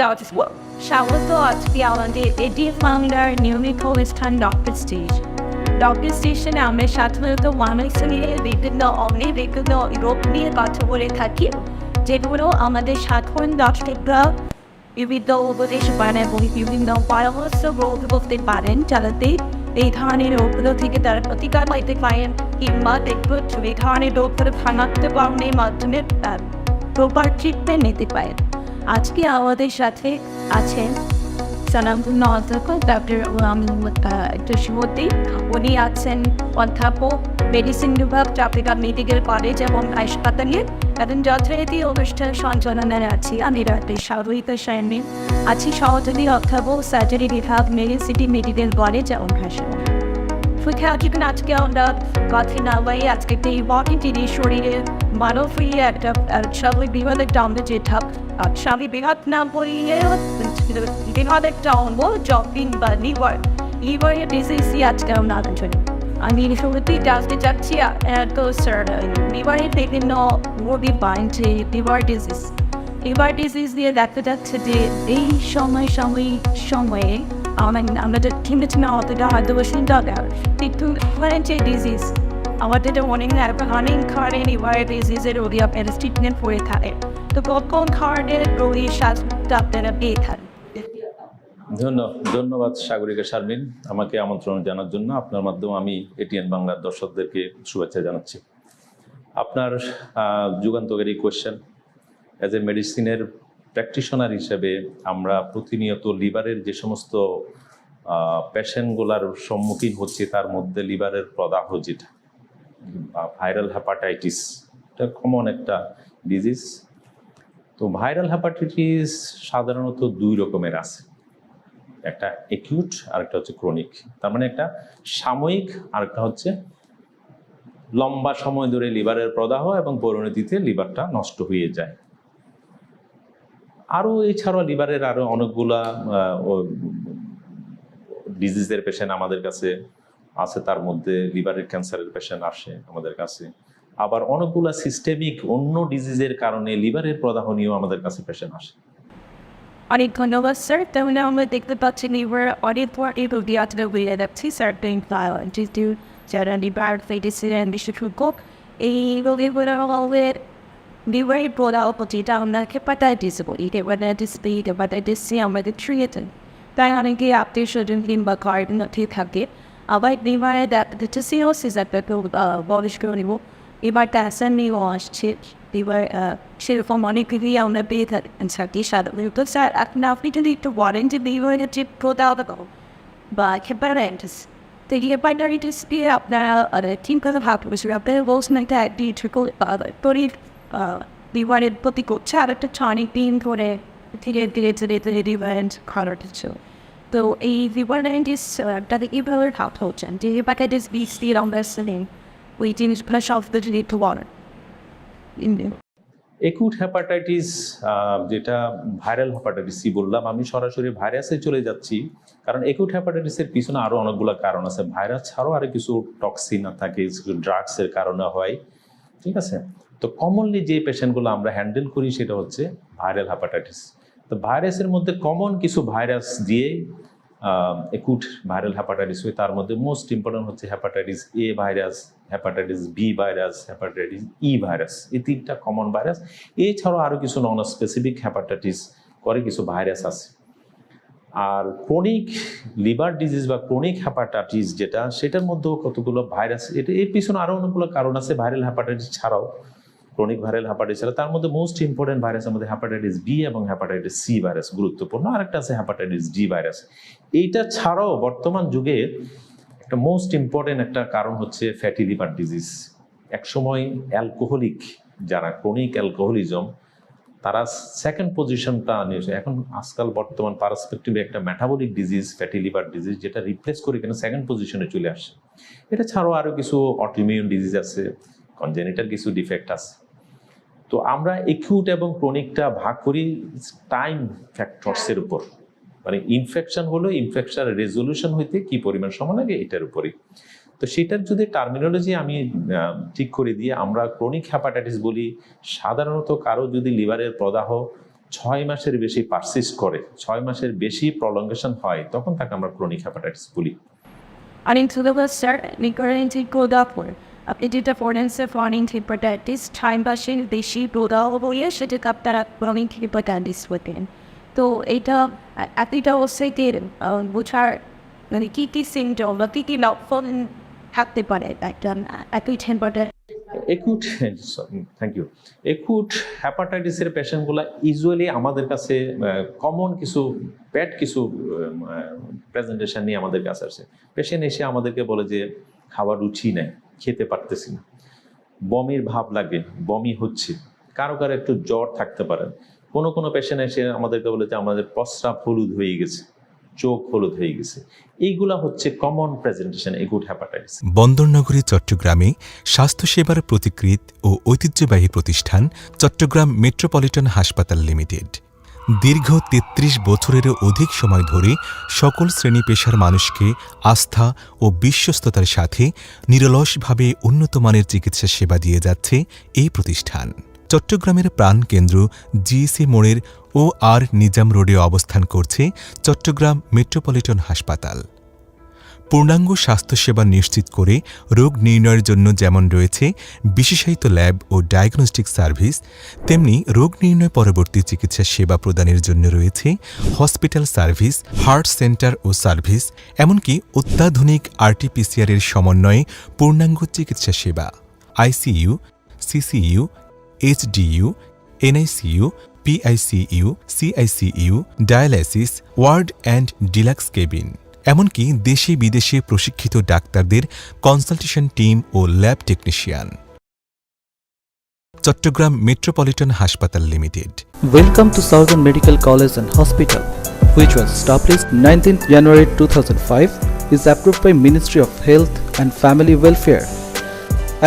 দাওয়াত স্বাগত আজকে আমাদের এটি ফাউন্ডার নিয়মিত অনুষ্ঠান ডক্টর স্টেজ ডক্টর স্টেশনে আমরা সাধারণত মানুষ নিয়ে বিভিন্ন অনেক বিভিন্ন রোগ নিয়ে কথা বলে থাকি যেগুলো আমাদের সাধারণ দর্শকরা বিভিন্ন উপদেশ পান এবং বিভিন্ন পরামর্শ গ্রহণ করতে পারেন যাতে এই ধরনের রোগগুলো থেকে তারা প্রতিকার পাইতে পারেন কিংবা দেখব এই ধরনের রোগগুলো থামাতে পারণের মাধ্যমে প্রপার ট্রিটমেন্ট নিতে পারেন আজকে আমাদের সাথে আছেন ডক্টর শুভতি উনি আছেন অধ্যাপক, মেডিসিন বিভাগ চাপিকা মেডিকেল কলেজ এবং হাসপাতালে। এবং যথারীতি অনুষ্ঠান সঞ্চালনায় আছি আমি স্বাভাবিক সায়নে। আছি সহযোগী অধ্যাপক সার্জারি বিভাগ মেডিসিটি মেডিকেল কলেজ এবং হাসপাতাল। আজকে আমরা কথা না আজকে একটি ইম্পর্টেন্ট জিনিস শরীরে যেটা স্বামী বিভাগ না বলিয়ে বিভাগ একটা অঙ্গ জবিং বা লিভার লিভারের ডিজিজই আজকে আমরা আলোচনা আমি শুরুতেই জানতে চাচ্ছি তো স্যার লিভারের বিভিন্ন রোগী পান যে লিভার ডিজিজ লিভার ডিজিজ দিয়ে দেখা যাচ্ছে যে এই সময় সময় সময়ে আমরা আমরা যে কিনেছি না, অতটা হয়তো চিন্তা দেওয়ার কিন্তু লিভারের যে ডিজিজ অনেক অনেক ধরনের লিভার ডিজিজের রোগী আপনারা ট্রিটমেন্ট থাকে তো ধরনের রোগীর স্বাস্থ্য আপনারা পেয়ে থাকেন ধন্যবাদ ধন্যবাদ সাগরিকা শারমিন, আমাকে আমন্ত্রণ জানার জন্য। আপনার মাধ্যমে আমি এটিএন বাংলার দর্শকদেরকে শুভেচ্ছা জানাচ্ছি। আপনার যুগান্তকারী কোয়েশ্চেন অ্যাজ এ মেডিসিনের প্র্যাকটিশনার হিসেবে আমরা প্রতিনিয়ত লিভারের যে সমস্ত পেশেন্টগুলার সম্মুখীন হচ্ছে, তার মধ্যে লিভারের প্রদাহ যেটা। ভাইরাল হ্যাপাটাইটিস এটা কমন একটা ডিজিজ তো ভাইরাল হ্যাপাটাইটিস সাধারণত দুই রকমের আছে। একটা একিউট আর একটা হচ্ছে ক্রনিক তার মানে একটা সাময়িক আর একটা হচ্ছে লম্বা সময় ধরে লিভারের প্রদাহ এবং পরিণতিতে লিভারটা নষ্ট হয়ে যায়। আরও এছাড়াও লিভারের আরও অনেকগুলা ডিজিজের পেশেন্ট আমাদের কাছে আছে তার মধ্যে লিভারের ক্যান্সারের পেশেন্ট আসে আমাদের কাছে। আবার অনেকগুলা সিস্টেমিক অন্য ডিজিজের কারণে লিভারের প্রদাহ নিয়েও আমাদের কাছে পেশেন্ট আসে। অনেক ধন্যবাদ স্যার তাহলে আমরা দেখতে পাচ্ছি লিভার অনেক পরে রোগী আজকে হয়ে যাচ্ছি সার্টেন যেহেতু যারা লিভার ফেটিসিলেন বিশেষজ্ঞ এই রোগীগুলো আমাদের লিভারের প্রদাহ যেটা আমরা হেপাটাইটিস বলি। হেপাটাইটিস বি হেপাটাইটিস সি আমাদের ট্রিয়েটেন তাই অনেকে আত্মীয় স্বজন কিংবা কার্ডিনটি থাকে। আবার লিভারে দেখা সিরোসিস একটা খুব বলিশ করে নিব এবার ট্যাসন নিয়েও আসছে এবার সেরকম অনেকেরই আমরা পেয়ে থাকেন থাকি সাধারণত স্যার এখন আপনি যদি একটু বলেন যে লিভারের যে প্রদাহ বা হেপাটাইটিস তো হেপাটাইটিস দিয়ে আপনারা ঠিক কথা ভাবতে আপনারা বলছেন একটা একটি ট্রিকল শরীর লিভারের প্রতি করছে আর একটা অনেক দিন ধরে ধীরে ধীরে ধীরে ধীরে লিভারেন্ট তো এই তাদের কীভাবে ভাব হচ্ছেন যে হেপাটাইটিস বি সি আমরা শুনেন ওই জিনিসগুলো সব যদি একটু বলেন। একুট হ্যাপাটাইটিস যেটা ভাইরাল হ্যাপাটাইটিস সি বললাম, আমি সরাসরি ভাইরাসে চলে যাচ্ছি। কারণ একুট হ্যাপাটাইটিসের পিছনে আরও অনেকগুলো কারণ আছে। ভাইরাস ছাড়াও আরও কিছু টক্সিন থাকে, কিছু ড্রাগসের কারণে হয়। ঠিক আছে? তো কমনলি যে পেশেন্টগুলো আমরা হ্যান্ডেল করি, সেটা হচ্ছে ভাইরাল হ্যাপাটাইটিস তো ভাইরাসের মধ্যে কমন কিছু ভাইরাস দিয়ে একুট ভাইরাল হ্যাপাটাইটিস হয়। তার মধ্যে মোস্ট ইম্পর্টেন্ট হচ্ছে hepatitis A virus hepatitis B virus hepatitis E virus এই তিনটা কমন ভাইরাস এছাড়াও আরও কিছু নন স্পেসিফিক হ্যাপাটাইটিস করে কিছু ভাইরাস আছে। আর ক্রনিক লিভার ডিজিজ বা ক্রনিক হ্যাপাটাইটিস যেটা, সেটার মধ্যেও কতগুলো ভাইরাস এটা এর পিছনে আরও অনেকগুলো কারণ আছে। ভাইরাল হ্যাপাটাইটিস ছাড়াও ক্রনিক ভাইরাল হ্যাপাটাইটিস তার মধ্যে মোস্ট ইম্পর্টেন্ট ভাইরাসের মধ্যে হ্যাপাটাইটিস বি এবং হ্যাপাটাইটিস সি ভাইরাস গুরুত্বপূর্ণ। আরেকটা আছে হ্যাপাটাইটিস ডি ভাইরাস এইটা ছাড়াও বর্তমান যুগে একটা মোস্ট ইম্পর্টেন্ট একটা কারণ হচ্ছে ফ্যাটি লিভার ডিজিজ একসময় অ্যালকোহলিক যারা ক্রনিক অ্যালকোহলিজম তারা সেকেন্ড পজিশনটা নিয়েছে। এখন আজকাল বর্তমান পারসপেক্টিভে একটা metabolic disease fatty liver disease যেটা রিপ্লেস করে কেন সেকেন্ড পজিশনে চলে আসে এটা ছাড়াও আরও কিছু অটিমিউন ডিজিজ আছে কনজেনিটাল কিছু ডিফেক্ট আছে। তো আমরা একিউট এবং ক্রনিকটা ভাগ করি টাইম ফ্যাক্টরসের উপর। মানে ইনফেকশন হলো ইনফেকশন রেজলিউশন হইতে কি পরিমাণ সময় লাগে এটার উপরই। তো সেটার যদি টার্মিনোলজি আমি ঠিক করে দিয়ে আমরা ক্রনিক হ্যাপাটাইটিস বলি, সাধারণত কারও যদি লিভারের প্রদাহ ছয় মাসের বেশি পারসিস্ট করে, ছয় মাসের বেশি প্রলঙ্গেশন হয়, তখন তাকে আমরা ক্রনিক হ্যাপাটাইটিস বলি। আর ইনসুলেবল স্যার নিকোরেন্টি গোদাপুর আপনি যেটা ফরেন্সে ফরেন হেপাটাইটিস টাইম বাসের বেশি প্রদাহ বলে সেটাকে আপনারা ক্রনিক হেপাটাইটিস বলেন তো এটা এতটা হচ্ছে বোঝার মানে কী কী সিমটম বা কী কী লক্ষণ থাকতে পারে একটা একই hepatitis acute thank you acute হ্যাপাটাইটিসের পেশেন্টগুলো ইউজুয়ালি আমাদের কাছে কমন কিছু প্যাট কিছু প্রেজেন্টেশন নিয়ে আমাদের কাছে আসে পেশেন্ট এসে আমাদেরকে বলে যে খাবার রুচি নেই খেতে পারতেছি না। বমির ভাব লাগে, বমি হচ্ছে। কারও কারও একটু জ্বর থাকতে পারে। কোনো কোনো পেশেন্ট এসে আমাদেরকে বলে যে, আমাদের প্রস্রাব হলুদ হয়ে গেছে, চোখ হলুদ হয়ে গেছে। এইগুলা হচ্ছে কমন প্রেজেন্টেশন একুট হ্যাপাটাইটিস বন্দরনগরী, চট্টগ্রামে স্বাস্থ্যসেবার প্রতিকৃত ও ঐতিহ্যবাহী প্রতিষ্ঠান চট্টগ্রাম মেট্রোপলিটন হাসপাতাল লিমিটেড। দীর্ঘ ৩৩ বছরেরও অধিক সময় ধরে সকল শ্রেণি পেশার মানুষকে আস্থা ও বিশ্বস্ততার সাথে নিরলসভাবে উন্নতমানের চিকিৎসা সেবা দিয়ে যাচ্ছে এই প্রতিষ্ঠান। চট্টগ্রামের প্রাণকেন্দ্র জিএসি মোড়ের ও আর নিজাম রোডে অবস্থান করছে চট্টগ্রাম মেট্রোপলিটন হাসপাতাল। পূর্ণাঙ্গ স্বাস্থ্যসেবা নিশ্চিত করে রোগ নির্ণয়ের জন্য যেমন রয়েছে বিশেষায়িত ল্যাব ও ডায়াগনস্টিক সার্ভিস, তেমনি রোগ নির্ণয় পরবর্তী চিকিৎসা সেবা প্রদানের জন্য রয়েছে হসপিটাল সার্ভিস, হার্ট সেন্টার ও সার্ভিস, এমনকি অত্যাধুনিক আরটিপিসিআর এর সমন্বয়ে পূর্ণাঙ্গ চিকিৎসা সেবা, ICU, CCU, HDU, NICU, PICU, CICU, dialysis, ward and deluxe cabin. এমনকি দেশে বিদেশে প্রশিক্ষিত ডাক্তারদের কনসালটেশন টিম ও ল্যাব টেকনিশিয়ান চট্টগ্রাম মেট্রোপলিটন হাসপাতাল limited Welcome to Southern Medical College and Hospital, which was established 19th January 2005, is approved by Ministry of Health and Family Welfare.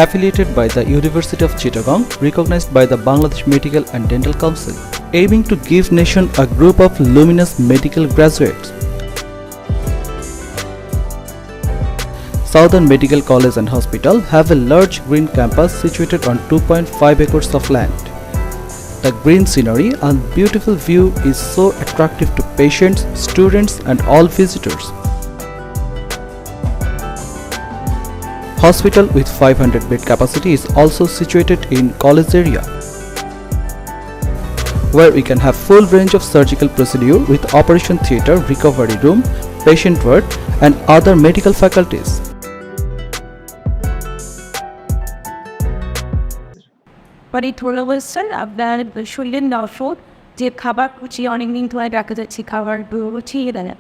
Affiliated by the University of Chittagong, recognized by the Bangladesh Medical and Dental Council, aiming to give nation a group of luminous medical graduates. Southern Medical College and Hospital have a large green campus situated on 2.5 acres of land. The green scenery and beautiful view is so attractive to patients, students, and all visitors. Hospital with 500 bed capacity is also situated in college area where we can have full range of surgical procedure with operation theater, recovery room, patient ward and other medical faculties. But এই ধরে বলছেন আপনার শরীরের নষ্ট যে খাবার কুচি অনেকদিন ধরে দেখা যাচ্ছে খাবার রুচি দেয়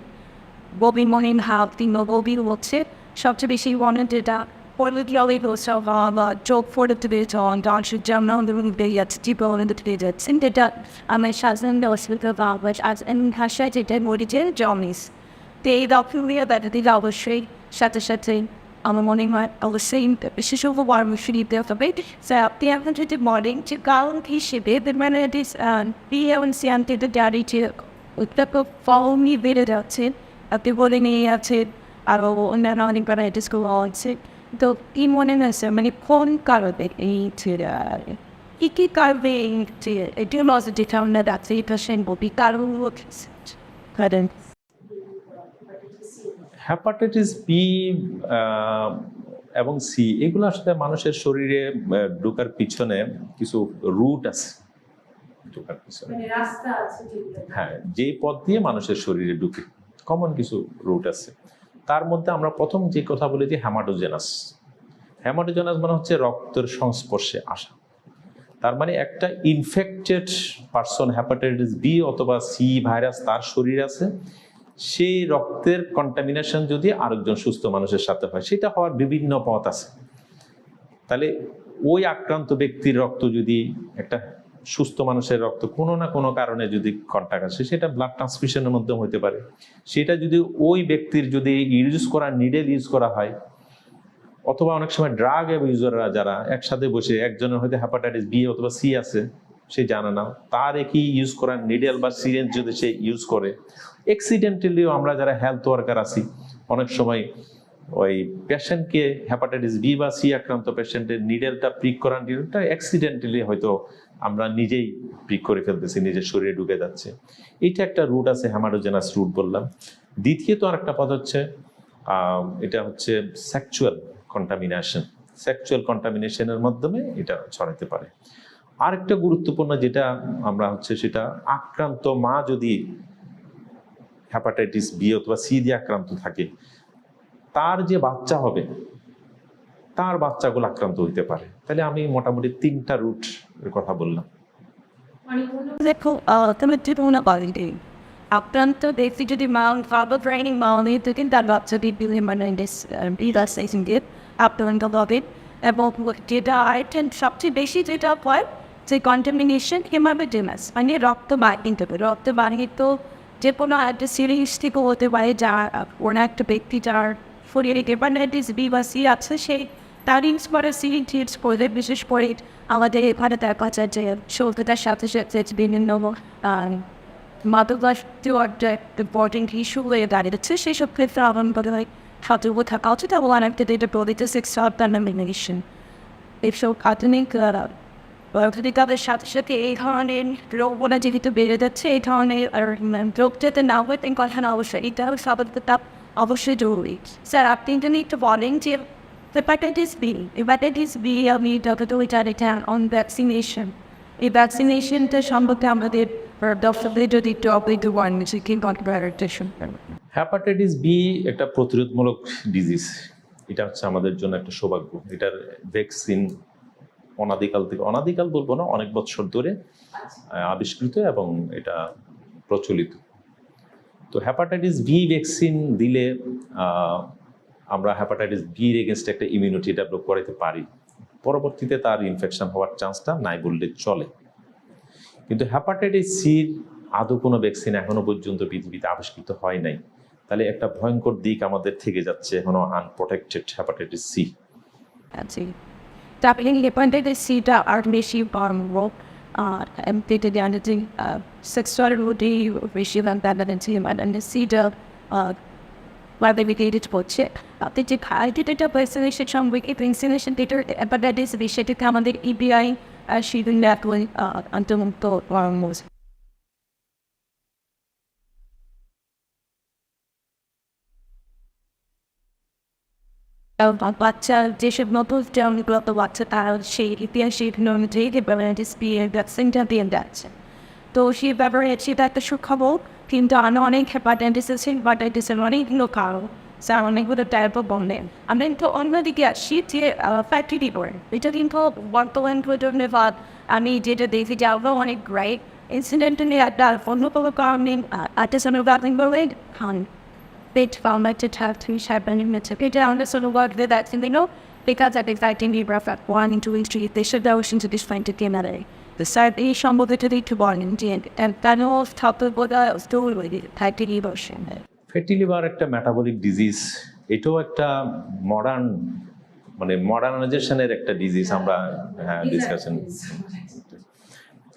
ববি মনে ভাব কিংবা ববি হচ্ছে সবচেয়ে বেশি মনে যেটা পলিটিক্যালি হোসা বা চোখ ফোটে তুলে যাওয়া ডান্সের যেমন বেরিয়ে যাচ্ছে জীবনে তুলে যাচ্ছেন যেটা আমার সাধারণ অসুবিধা বা আজ ভাষায় যেটা মরিছে জমিস তো এই ডকুমেন্ট দেখা দিলে অবশ্যই সাথে সাথে আমার মনে হয় অবশ্যই বিশেষজ্ঞ পরামর্শ নিতে হবে স্যার আপনি এখন যদি বলেন যে কারণ হিসেবে মানে আনতে দাঁড়িয়ে ওটা ফল নিয়ে বেড়ে যাচ্ছে আপনি বলে নিয়ে আছেন আরও অন্যান্য অনেক ভ্যারাইটিসগুলো আছে তো কি মনে হয়েছে মানে কোন কারণে এই কি কি কারণে এই এটি লস যেটা আমরা ডাক্তারি পেশেন্ট বলি কারণ কারণ হ্যাপাটাইটিস বি এবং সি এগুলো আসলে মানুষের শরীরে ঢোকার পিছনে কিছু রুট আছে। ঢোকার পিছনে। হ্যাঁ যে পথ দিয়ে মানুষের শরীরে ঢুকে কমন কিছু রুট আছে। তার মধ্যে আমরা প্রথম যে কথা বলি যে হ্যামাটোজেনাস হ্যামাটোজেনাস মানে হচ্ছে রক্তের সংস্পর্শে আসা। তার মানে একটা ইনফেক্টেড পার্সন হ্যাপাটাইটিস বি অথবা সি ভাইরাস তার শরীরে আছে। সেই রক্তের কন্টামিনেশন যদি আরেকজন সুস্থ মানুষের সাথে হয়, সেটা হওয়ার বিভিন্ন পথ আছে। তাহলে ওই আক্রান্ত ব্যক্তির রক্ত যদি একটা সুস্থ মানুষের রক্ত কোনো না কোনো কারণে যদি কন্ট্যাক্ট আসে, সেটা ব্লাড ট্রান্সফিউশনের মাধ্যমে হতে পারে। সেটা যদি ওই ব্যক্তির যদি ইউজ করা নিডেল ইউজ করা হয়, অথবা অনেক সময় ড্রাগ ইউজাররা যারা একসাথে বসে, একজনের হয়তো হ্যাপাটাইটিস বি অথবা সি আছে, সে জানে না, তার একই ইউজ করা নিডেল বা সিরেঞ্জ যদি সে ইউজ করে এক্সিডেন্টালিও আমরা যারা হেলথ ওয়ার্কার আছি, অনেক সময় ওই পেশেন্টকে হ্যাপাটাইটিস বি বা সি আক্রান্ত পেশেন্টের নিডেলটা প্রিক করার নিডেলটা অ্যাক্সিডেন্টালি হয়তো আমরা নিজেই পিক করে ফেলতেছি, নিজের শরীরে ঢুকে যাচ্ছে। এইটা একটা রুট আছে হ্যামারোজেনাস রুট বললাম। দ্বিতীয়ত আর একটা পদ হচ্ছে এটা হচ্ছে সেক্সুয়াল কন্টামিনেশন সেক্সুয়াল কন্টামিনেশনের মাধ্যমে এটা ছড়াতে পারে। আরেকটা গুরুত্বপূর্ণ যেটা আমরা হচ্ছে সেটা আক্রান্ত মা যদি হ্যাপাটাইটিস বি অথবা সি দিয়ে আক্রান্ত থাকে, তার যে বাচ্চা হবে, তার বাচ্চাগুলো আক্রান্ত হইতে পারে। তাহলে আমি মোটামুটি তিনটা রুট কথা বললাম। আক্রান্ত ব্যক্তি যদি মাউন্ট ফার্বার ট্রেনিং মাউন্টে তার বাচ্চাটি মানে দিয়ে আক্রান্ত হবে। এবং যেটা সবচেয়ে বেশি যেটা হয়, যে কন্টামিনেশন হেমাবেডেমাস মানে রক্ত বাহিনী হবে। রক্ত বাহিনী তো যে কোনো একটা সিরিজ থেকে হতে পারে আহ, কোনো একটা ব্যক্তি যার শরীরে হেপাটাইটিস বি বা সি আছে সেই তার ইন্সপারে সিরিজ করে বিশেষ করে আমাদের এখানে দেখা যায় যে সৌতার সাথে সাথে বিভিন্ন আহ, মাদকাসক্তীয় একটা ইম্পর্টেন্ট ইস্যু হয়ে দাঁড়িয়েছে সেসব ক্ষেত্রে আমার মনে হয় সতর্ক থাকা উচিত এবং অনেকটা যেটা বলিতে সেক্স কন্টামিনেশন এইসব আধুনিক আধুনিকতার সাথে সাথে এই ধরনের রোগগুলো যেহেতু বেড়ে যাচ্ছে, এই ধরনের রোগ যাতে না হয় তাই কথা না অবশ্যই, এটা সাবধানতা অবশ্যই জরুরি। স্যার, আপনি যদি একটু বলেন যে হেপাটাইটিস বি হেপাটাইটিস বি আমি যতটুকু জানি অন ভ্যাকসিনেশন এই ভ্যাকসিনেশনটা সম্পর্কে আমাদের যদি হ্যাপাটাইটিস বি একটা প্রতিরোধমূলক ডিজিজ এটা হচ্ছে আমাদের জন্য একটা সৌভাগ্য। এটার ভ্যাকসিন অনাদিকাল থেকে অনাদিকাল বলব না, অনেক বছর ধরে আবিষ্কৃত এবং এটা প্রচলিত। তো হ্যাপাটাইটিস বি ভ্যাকসিন দিলে আমরা হ্যাপাটাইটিস বির এগেনস্ট একটা ইমিউনিটি ডেভেলপ করাতে পারি। পরবর্তীতে তার ইনফেকশন হওয়ার চান্সটা নাই বললে চলে। কিন্তু হ্যাপাটাইটিস সির আদৌ কোনো ভ্যাকসিন এখনও পর্যন্ত পৃথিবীতে আবিষ্কৃত হয় নাই। তাহলে একটা ভয়ঙ্কর দিক আমাদের থেকে যাচ্ছে এখনও আনপ্রোটেক্টেড হ্যাপাটাইটিস সি আছে তারপরে হেপাটাইটিস সিটা আর বেশি রোগ আর এমপিতে জানে যে সেক্সুয়াল রোডে বেশি ভ্যান্টালিটি মানে সিটা ভাইবিকেটেড হচ্ছে আপনি যে খাইটিটা ভ্যাকসিনেশন সম্পর্কে ভ্যাকসিনেশন যেটা হেপাটাইটিস বি সেটাকে আমাদের E ইবিআই শিডিউল এখন অন্তর্ভুক্ত করানো হয়েছে এবং বা- বাচ্চা, যেসব নতুন জন্মগত বাচ্চা, তারা সেই ইতিহাসে অনুযায়ী হেপাটাইটিস বি এর ভ্যাকসিনটা দিয়ে যাচ্ছে তো সেই ব্যাপারে সেটা একটা সুখবর, কিন্তু আরও অনেক হেপাটাইটিস আছে হেপাটাইটিসের অনেকগুলো কারণ স্যার অনেকগুলো টাইপও বললেন আমরা কিন্তু অন্যদিকে আসি যে ফ্যাক্টরি লিভার এটা কিন্তু বর্তমান প্রজন্মে বা আমি যেটা দেখি যে আমরা অনেক গ্রেট ইনসিডেন্টালি একটা অন্য কোনো কারণে আর্টিসানের ব্যাপারে বলে খান bit found like to have three sharp and minutes of it down so the work that that's in the know because at exciting the rough at one into each street they should go into this find to at the side they shambled it to the to one in the end and that all top of what I was doing with it tied to the emotion fatty liver একটা metabolic disease এটাও একটা modern মানে মডার্নাইজেশনের একটা disease আমরা হ্যাঁ discussion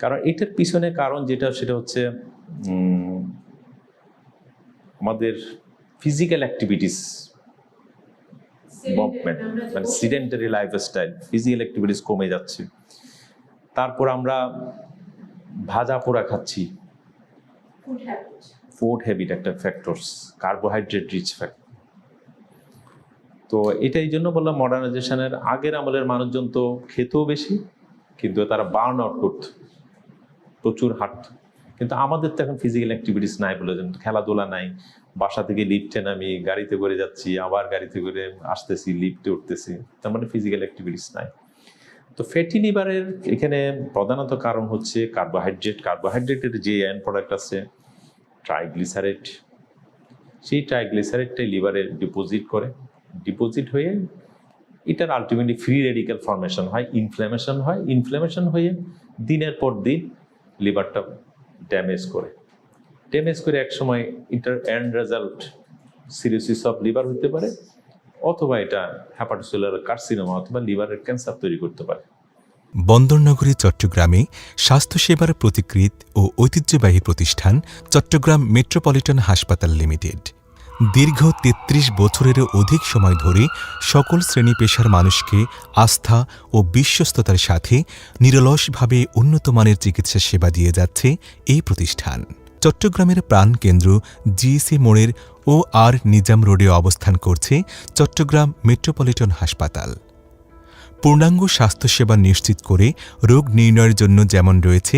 কারণ এটার পিছনে কারণ যেটা সেটা হচ্ছে আমাদের ফিজিক্যাল অ্যাক্টিভিটিস মুভমেন্ট মানে সিডেন্টারি লাইফস্টাইল ফিজিক্যাল অ্যাক্টিভিটিস কমে যাচ্ছে। তারপর আমরা ভাজা পোড়া খাচ্ছি। ফুড হ্যাবিট একটা ফ্যাক্টরস কার্বোহাইড্রেট রিচ ফ্যাক্টর তো এটা এই জন্য বললাম মডার্নাইজেশনের আগের আমলের মানুষজন তো খেতেও বেশি কিন্তু তারা বার্ন আউট করত। প্রচুর হাঁটত। কিন্তু আমাদের তো এখন ফিজিক্যাল অ্যাক্টিভিটিস নাই বলে খেলাধুলা নাই বাসা থেকে লিফটে নামি, গাড়িতে করে যাচ্ছি, আবার গাড়িতে করে আসতেছি লিফটে উঠতেছি। তার মানে ফিজিক্যাল অ্যাক্টিভিটিস নাই। তো ফ্যাটি লিভারের এখানে প্রধানত কারণ হচ্ছে কার্বোহাইড্রেট কার্বোহাইড্রেটের যে এন্ড প্রোডাক্ট আছে ট্রাইগ্লিসারেট সেই ট্রাইগ্লিসারেটটাই লিভারে ডিপোজিট করে। ডিপোজিট হয়ে এটার আলটিমেটলি ফ্রি রেডিক্যাল ফর্মেশন হয় ইনফ্ল্যামেশন হয়। ইনফ্ল্যামেশন হয়ে দিনের পর দিন লিভারটা ড্যামেজ করে। ড্যামেজ করে একসময় এটার end result cirrhosis of liver হতে পারে, অথবা এটা হ্যাপাটোসেলার কার্সিনোমা অথবা লিভারের ক্যান্সার তৈরি করতে পারে। বন্দরনগরী, চট্টগ্রামে স্বাস্থ্যসেবার প্রতিকৃত ও ঐতিহ্যবাহী প্রতিষ্ঠান চট্টগ্রাম মেট্রোপলিটন হাসপাতাল লিমিটেড। দীর্ঘ ৩৩ বছরেরও অধিক সময় ধরে সকল শ্রেণি পেশার মানুষকে আস্থা ও বিশ্বস্ততার সাথে নিরলসভাবে উন্নতমানের চিকিৎসা সেবা দিয়ে যাচ্ছে এই প্রতিষ্ঠান। চট্টগ্রামের প্রাণকেন্দ্র জিএসি মোড়ের ও আর নিজাম রোডে অবস্থান করছে চট্টগ্রাম মেট্রোপলিটন হাসপাতাল। পূর্ণাঙ্গ স্বাস্থ্যসেবা নিশ্চিত করে রোগ নির্ণয়ের জন্য যেমন রয়েছে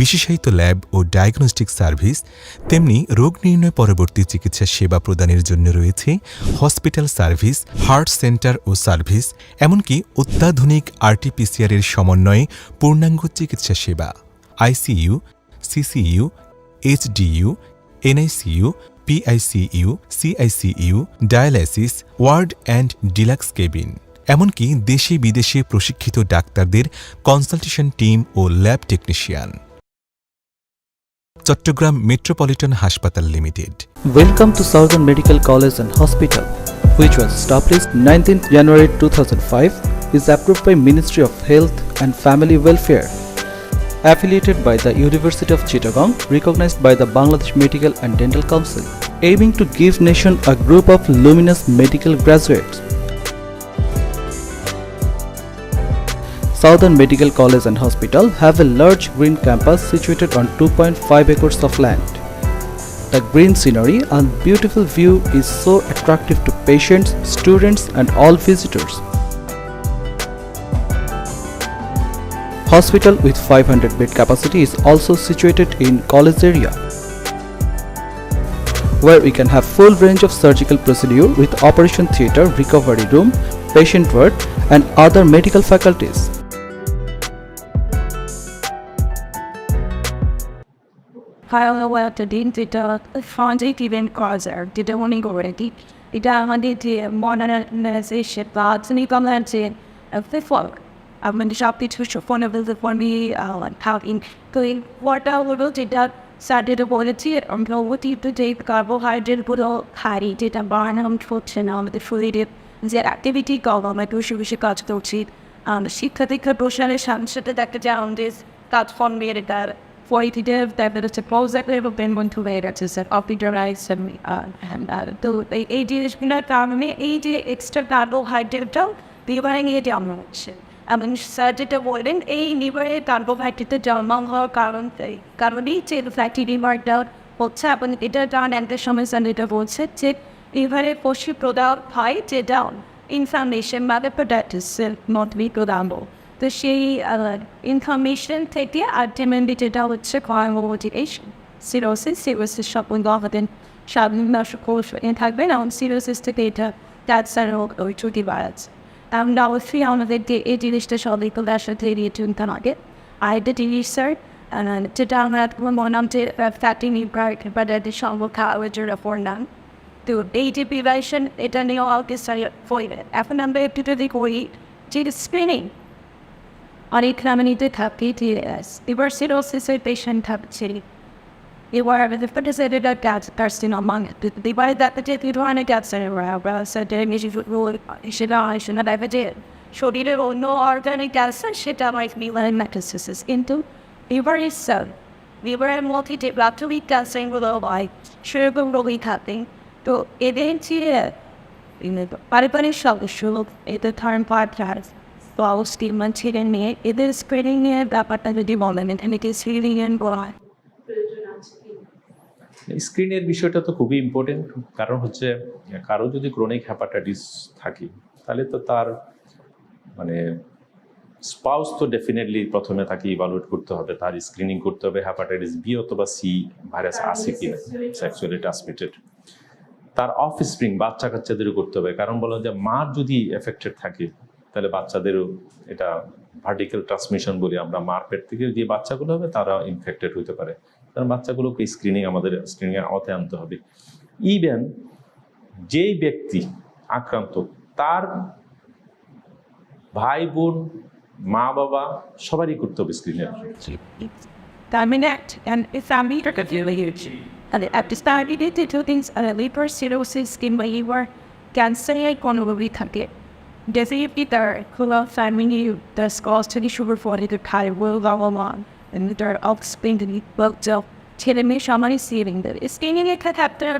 বিশেষায়িত ল্যাব ও ডায়াগনস্টিক সার্ভিস, তেমনি রোগ নির্ণয় পরবর্তী চিকিৎসা সেবা প্রদানের জন্য রয়েছে হসপিটাল সার্ভিস, হার্ট সেন্টার ও সার্ভিস, এমনকি অত্যাধুনিক আরটিপিসিআর এর সমন্বয়ে পূর্ণাঙ্গ চিকিৎসা সেবা, ICU, CCU H D U N I C U P HDU NICU PICU CICU dialysis ward and deluxe cabin এমনকি দেশে বিদেশে প্রশিক্ষিত ডাক্তারদের কনসালটেশন টিম ও ল্যাব টেকনিশিয়ান চট্টগ্রাম মেট্রোপলিটন হাসপাতাল limited. Welcome to Southern Medical College and Hospital which was establish nineteen January two thousand five is approve by Ministry of Health and Family Welfare Affiliated by the University of Chittagong, recognized by the Bangladesh Medical and Dental Council, aiming to give nation a group of luminous medical graduates. Southern Medical College and Hospital have a large green campus situated on 2.5 acres of land. The green scenery and beautiful view is so attractive to patients, students, and all visitors. Hospital with 500 bed capacity is also situated in college area where we can have full range of surgical procedure with operation theatre, recovery room, patient ward and other medical faculties. Kyle একটা দিন যেটা ফ্রন্টেট event করা যায় যেটা উনি করে দিই এটা আমাদের যে মডার্নাইজেশন বা আধুনিক যে ফল আমাদের সব কিছু ফোনে বলতে ফোনে থাকি তো এই ওয়াটা হলো যেটা স্যার যেটা বলেছি আমরা অতীত যে কার্বোহাইড্রেটগুলো খাই যেটা বার্নাম হচ্ছে না আমাদের শরীরের যে অ্যাক্টিভিটি কম আমরা বেশি বেশি কাজ করছি শিক্ষা দীক্ষা প্রসারের সাথে সাথে দেখা যায় আমাদের কাজকর্ম বেড়ে তার later to set up the drive and uh and uh the এই জিনিসগুলোর কারণে এই যে এক্সট্রা কার্বোহাইড্রেটটা লিভারে নিয়ে জন্ম হচ্ছে এবং স্যার যেটা বললেন এই লিভারে কার্বোহাইড্রেটের জন্ম হওয়ার কারণ কারণেই যে ফ্যাটি লিভারটা হচ্ছে এবং এটা ডান একটা সমস্যা যেটা বলছে যে লিভারে পশু প্রদান হয় যে ডাউন ইনফ্লামেশন মানে প্রোডাক্টিস নট বি প্রদান তো সেই ইনফরমেশন থেকে আলটিমেটলি যেটা হচ্ছে কর্মোটিভেশন সিরোসিস সিরোসিস সম্পূর্ণ হবেন সাধারণ কোষ থাকবেন এবং সিরোসিস থেকে এটা ক্যান্সার হোক ওই ছুটি বাড়াচ্ছে আমরা অবশ্যই আমাদেরকে এই জিনিসটা সবাই তোলার সাথে এড়িয়ে চলতে হবে আর একটা জিনিস স্যার যেটা আমরা মনে হচ্ছে ফ্যাটি নির্ভর বাজারে সম্ভব খাওয়ার জন্য পড়লাম তো এই যে প্রিভেনশন এটা নিয়েও আগে পড়বে এখন আমরা একটু যদি করি যে স্ক্রিনিং অনেক নামিনিতে থাকি টিএস এবার সিরোসিসের পেশেন্ট থাকছে এবার আমাদের ফটোসেটেড কাজ কার্সিনোমা এবার দেখা যায় কি ধরনের ক্যান্সার আমরা সেটা বেশি সেটা হয় সেটা দেখা যায় শরীরের অন্য অর্গানিক ক্যান্সার সেটা আমার লিভার মেটাসিস কিন্তু লিভার ইজ সেল লিভারের মধ্যে যে প্রাথমিক ক্যান্সারগুলো হয় সেরকম রোগী থাকে তো এদের যে পারিবারিক সদস্য এদের থার্ম পার্টনার flawless statement ছেড়ে নিয়ে এদের স্ক্রিনিং এর ব্যাপারটা যদি বলেন এখানে কি স্ক্রিনিং এর বলা স্ক্রিনের বিষয়টা তো খুবই ইম্পর্টেন্ট কারণ হচ্ছে কারও যদি ক্রনিক হ্যাপাটাইটিস থাকে তাহলে তো তার মানে স্পাউস তো ডেফিনেটলি প্রথমে তাকে ইভালুয়েট করতে হবে তার স্ক্রিনিং করতে হবে হ্যাপাটাইটিস বি অথবা সি ভাইরাস আছে কিনা সেক্সুয়ালি ট্রান্সমিটেড তার অফ স্প্রিং বাচ্চা কাচ্চাদেরও করতে হবে কারণ বলা যে মার যদি এফেক্টেড থাকে তাহলে বাচ্চাদেরও এটা ভার্টিক্যাল ট্রান্সমিশন বলি আমরা মার পেট থেকে যে বাচ্চাগুলো হবে তারা ইনফেক্টেড হতে পারে। কারণ বাচ্চাগুলোকে স্ক্রিনিং আমাদের স্ক্রিনিংয়ের আওতায় আনতে হবে ইভেন যেই ব্যক্তি আক্রান্ত তার ভাই বোন মা বাবা সবারই করতে হবে স্ক্রিনের Dominant and Islamic huge. And at this time, it did two things and a liver cirrhosis, skin liver, cancer, economy, target. Does it either cool off time when you the scores to the sugar for the carry will go along? And the offspring to the book. So ছেলে মেয়ে সবারই সিভিং দেবে screening এর ক্ষেত্রে আপনার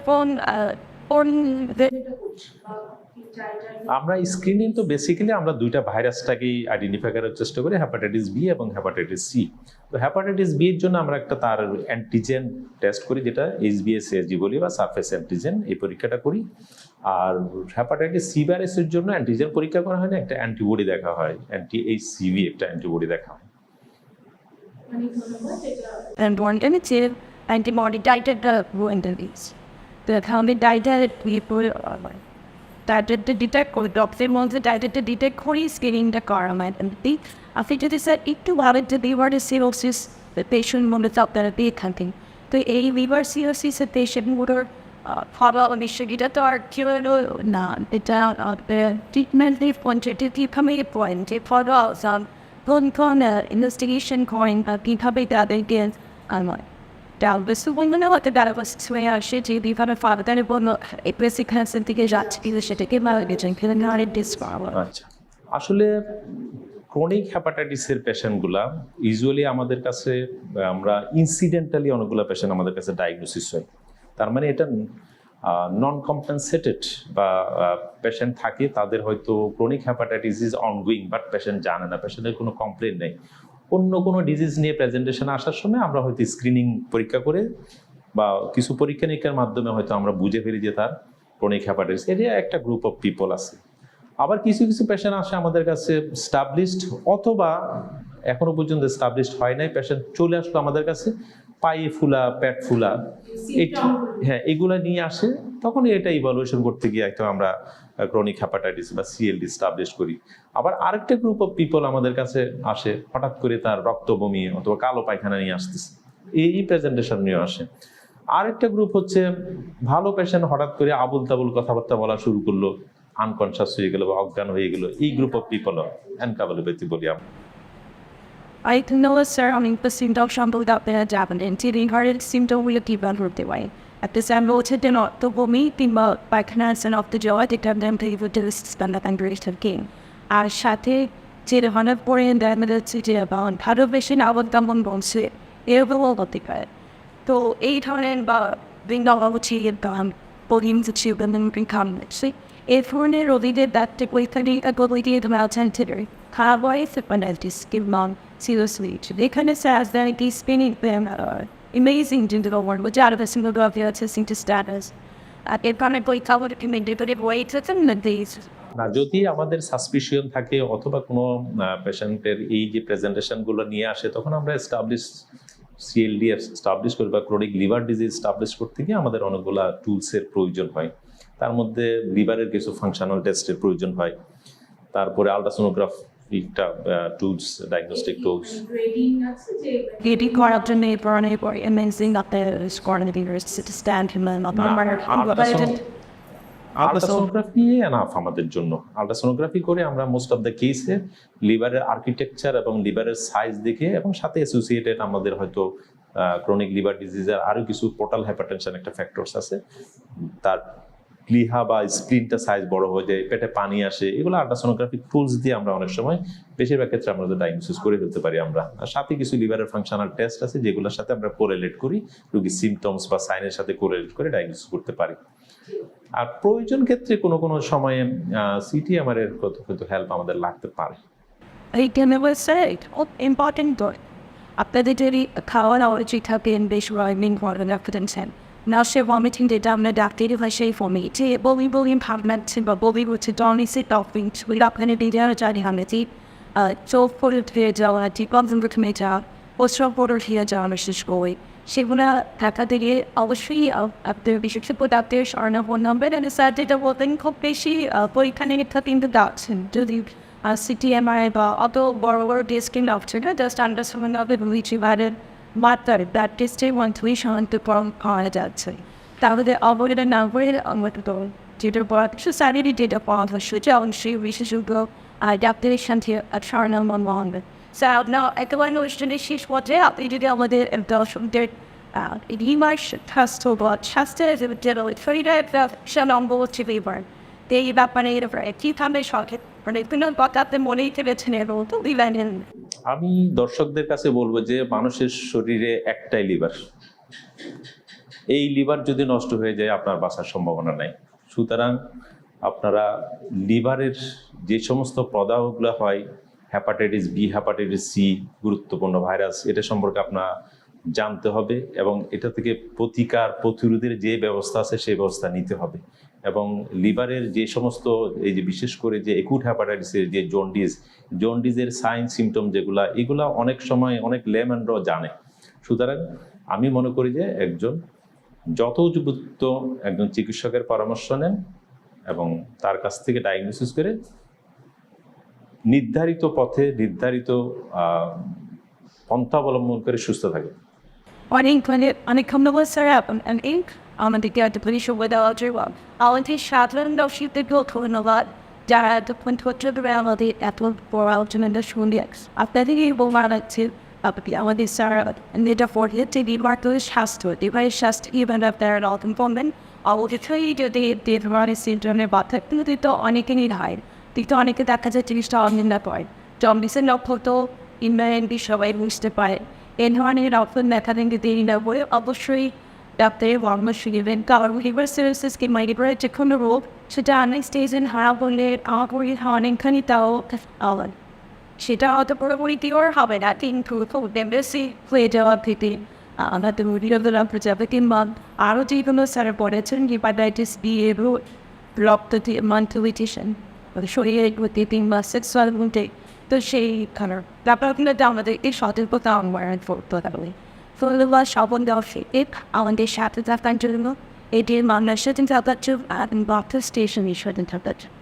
on the আমরা screening তো basically আমরা দুইটা ভাইরাসটাকেই আইডেন্টিফাই করার চেষ্টা করি হ্যাপাটাইটিস বি এবং হ্যাপাটাইটিস সি তো হ্যাপাটাইটিস বি এর জন্য আমরা একটা তার অ্যান্টিজেন টেস্ট করি, যেটা এইচবিএসএসজি বলি বা সারফেস অ্যান্টিজেন এই পরীক্ষাটা করি। আর হ্যাপাটাইটিস সি ভাইরাসের জন্য অ্যান্টিজেন পরীক্ষা করা হয় না, একটা অ্যান্টিবডি দেখা হয় অ্যান্টি এইচ সিভি একটা অ্যান্টিবডি দেখা হয়। And one limited antibody titer antibodies. The county titer people titer to detect করে ডক্টরের মধ্যে titer ডিটেক্ট করি স্ক্রিনিংটা করা হয় এমনি আপনি যদি স্যার একটু ভালো যে লিভার সিরোসিস পেশেন্ট মনে আপনারা পেয়ে থাকেন তো এই লিভার সিরোসিসের পেশেন্টগুলোর ফলো নিশ্চয়ইটা তো আর কি হলো না এটা ট্রিটমেন্টের পঞ্চায়েতের কীভাবে পয়েন্ট ফলো কোন ইনভেস্টিগেশন করেন বা কীভাবে তাদেরকে আমার ডালবে সুবর্ণ হতে ডালবাস ছুঁয়ে আসে যে বিভাবে ফাদারে বলল এই বেসিক ক্যান্সার থেকে যাচ্ছে কিন্তু সেটাকে মারা গেছেন কিন্তু ডিসপাওয়ার আচ্ছা। আসলে ক্রনিক হ্যাপাটাইটিসের পেশেন্টগুলা ইউজুয়ালি আমাদের কাছে, আমরা ইনসিডেন্টালি অনেকগুলো পেশেন্ট আমাদের কাছে ডায়াগনোসিস হয়। তার মানে এটা নন কম্পেনসেটেড বা পেশেন্ট থাকে, তাদের হয়তো chronic hepatitis is ongoing but patient জানে না পেশেন্টের কোনো কমপ্লেন নেই। অন্য কোনো ডিজিজ নিয়ে প্রেজেন্টেশন আসার সময় আমরা হয়তো স্ক্রিনিং পরীক্ষা করে বা কিছু পরীক্ষা নিরীক্ষার মাধ্যমে হয়তো আমরা বুঝে ফেলি যে তার ক্রনিক হ্যাপাটাইটিস এটা একটা গ্রুপ অফ পিপল আছে। আবার কিছু কিছু পেশেন্ট আসে আমাদের কাছে স্টাবলিশড অথবা এখনও পর্যন্ত স্টাবলিশড হয় নাই পেশেন্ট চলে আসলো আমাদের কাছে পায়ে ফুলা পেট ফুলা এই হ্যাঁ এগুলা নিয়ে আসে তখন এটা ইভালুয়েশন করতে গিয়ে হয়তো আমরা ক্রনিক হ্যাপাটাইটিস বা সিএলডি স্টাবলিশ করি। আবার আরেকটা গ্রুপ অফ পিপল আমাদের কাছে আসে হঠাৎ করে তার রক্ত বমি অথবা কালো পায়খানা নিয়ে আসতেছে। এই প্রেজেন্টেশন নিয়ে আসে। আরেকটা গ্রুপ হচ্ছে ভালো পেশেন্ট হঠাৎ করে আবুল তাবুল কথাবার্তা বলা শুরু করল আনকনসাস হয়ে গেল বা অজ্ঞান হয়ে গেলো। এই গ্রুপ অফ পিপল অ্যানকাবালোপ্যাথি বলি আমরা। Had happened in teething heart symptom will keep on the way. At the same noted in the bumi, the by cancer of the the term them to even to spend up and great of gain. আর সাথে যে ধরনের পরে দেখা যাচ্ছে যে ভালো বেশি আবার তেমন বলছে এরকমও হতে পারে তো এই ধরনের বা বিভিন্ন অবচি বলিম যে চিবেন কামড়েছে এই ধরনের রোগীদের দাঁতটি পরীক্ষাটি দিয়ে তোমার অ্যাটেন্টের খারাপ হয়েছে পেনাল্টিস কিংবা seriously spinning amazing into the world, which out of a single to kind of like covered it can do it way to them that these না যদি আমাদের সাসপিশন থাকে অথবা কোনো পেশেন্টের এই যে প্রেজেন্টেশনগুলো নিয়ে আসে তখন আমরা এস্টাবলিশ সিএলডি এস্টাবলিশ করি বা ক্রনিক লিভার ডিজিজ এস্টাবলিশ করতে গিয়ে আমাদের অনেকগুলা টুলসের প্রয়োজন হয়। তার মধ্যে লিভারের কিছু ফাংশনাল টেস্টের প্রয়োজন হয়। তারপরে আলট্রাসোনোগ্রাফিকটা tools diagnostic tools the score in the viewers to stand him and not ultrasound- ultrasonography enough আমাদের জন্য। আলট্রাসোনোগ্রাফি করে আমরা মোস্ট অফ দ্য কেসে লিভারের আর্কিটেকচার এবং লিভারের সাইজ দেখে এবং সাথে অ্যাসোসিয়েটেড আমাদের হয়তো ক্রনিক লিভার ডিজিজের আরও কিছু পোর্টাল হাইপারটেনশন একটা ফ্যাক্টরস আছে। তার প্লিহা বা স্প্লিনটা সাইজ বড় হয়ে যায়, পেটে পানি আসে, এগুলো আল্ট্রাসোনোগ্রাফিক টুলস দিয়ে আমরা অনেক সময় বেশিরভাগ ক্ষেত্রে আমরা ডায়াগনোসিস করে ফেলতে পারি আমরা। আর সাথে কিছু লিভারের ফাংশনাল টেস্ট আছে যেগুলোর সাথে আমরা কোরেলেট করি, রোগীর সিমটমস বা সাইনের সাথে কোরেলেট করে ডায়াগনোসিস করতে পারি। আর প্রয়োজন ক্ষেত্রে কোনো কোনো সময়ে সিটি আমার কত হয়তো হেল্প আমাদের লাগতে পারে। though. আপনাদের যদি খাওয়া দাওয়া উচিত থাকে, বেশ রাইমিং করেন রাখতেন না সে ভমিটিং যেটা আমরা ডাক্তারি ভাষায় ফর্মেটে বলি বলি ইম্পার্টমেন্ট বা বলি হচ্ছে ডনি সে টপিং ছবি আপনার আর জানি হামেছি চোখ পরে ধুয়ে যাওয়া জীবন কমে যাওয়া প্রস্রাব পরে ধুয়ে যাওয়া বিশেষ করে সেগুলো থাকা থেকে অবশ্যই আপনার বিশেষজ্ঞ ডাক্তার স্বর্ণ ফোন নাম্বার এবং স্যার যেটা বলতেন খুব বেশি পরীক্ষা নিরীক্ষা কিন্তু ডাকছেন যদি সিটিএমআই বা অত বড় বড় টেস্টিং ডাকছে না জাস্ট আন্ডারস্ট্যান্ডিং অফ দ্য রিচিভারের মাত্রার ব্লাড টেস্টে মান্থলি শান্তকরণ পাওয়া যাচ্ছে। তাহলে অবহেলা না করে আমাদের যেটার পর কিছু স্যালারি ডেটা যাচ্ছে যেমন সেই বিশেষজ্ঞ ডাক্তারের সাথে স্বর্ণ মন So now, একেবারে অনুষ্ঠানের শেষ পর্যায়ে আপনি যদি আমাদের দর্শকদের রিমার্স স্বাস্থ্য বা স্বাস্থ্যের সে নম্বর হচ্ছে লিভার তো এই ব্যাপারে এর উপরে কীভাবে সঠিক মানে কোনো কথা আপনি মনেই ফেলেছেন এবং তো লিভারেন আমি দর্শকদের কাছে বলব যে মানুষের শরীরে একটাই লিভার এই লিভার যদি নষ্ট হয়ে যায়, আপনার বাঁচার সম্ভাবনা নাই। সুতরাং আপনারা লিভারের যে সমস্ত প্রদাহগুলো হয় হ্যাপাটাইটিস বি হ্যাপাটাইটিস সি গুরুত্বপূর্ণ ভাইরাস এটা সম্পর্কে আপনার জানতে হবে এবং এটা থেকে প্রতিকার প্রতিরোধের যে ব্যবস্থা আছে সেই ব্যবস্থা নিতে হবে। এবং লিভারের যে সমস্ত, এই যে বিশেষ করে যে একুট হ্যাপাটাইটিসের যে জন্ডিস জন্ডিসের সাইন সিমটম যেগুলা, এগুলা অনেক সময় অনেক লেম্যানরাও জানে। সুতরাং আমি মনে করি যে একজন যত উপযুক্ত একজন চিকিৎসকের পরামর্শ নেন এবং তার কাছ থেকে ডায়াগনোসিস করে নির্ধারিত পথে নির্ধারিত পন্থা অবলম্বন করে সুস্থ থাকে অনেক কমনবল স্যার and ink আমাদেরকে একটা পরিষেবা with our job. আমাদের সাধারণ দর্শকদেরকেও ধন্যবাদ যারা এতক্ষণ ধৈর্য ধরে আমাদের এত বড় আলোচনাটা শুনলে আপনাদের এই বোমা রাখছে আপনি আমাদের স্যার এটা পড়ে যে নির্বাচনের স্বাস্থ্য এবারে স্বাস্থ্য ইভেন্ট আপনারা নতুন বলবেন অবশ্যই যদি ধরনের সিন্ড্রোমের বাধা কিন্তু তো অনেকেরই হয় কিন্তু অনেকে দেখা যায় জিনিসটা অনিন্দ করে জন্ডিসের লক্ষ্য তো ইনভারেন্টলি সবাই বুঝতে পারে এই ধরনের লক্ষণ দেখা দিতে দেরি না বলে অবশ্যই ডাক্তারের পরামর্শ নেবেন কারণ লিভার সিরোসিসকে মাইগ্রেট যে কোনো রোগ সেটা অনেক স্টেজে হারা বললে আমার পরি অনেকখানি তাও আলাদা সেটা হয়তো পুরোপুরি কিওর হবে না কিন্তু বেশি হয়ে যাওয়া থেকে আমাদের রোগীরা প্রজাপতি কিংবা আরও যে কোনো স্যার পড়েছেন হিপাটাইটিস বি এবং রক্ত মান্থলিটেশন শরীরের প্রতি কিংবা সেক্সুয়াল তো সেই খানার তারপর কিন্তু আমাদের এই সতর্কতা অনবরণ করতে হবে ধন্যবাদ সবন দর্শক আমাদের সাথে থাকার জন্য এটির মানুষের থাকার জন্য ডক্টর স্টেশনের সাথে থাকার জন্য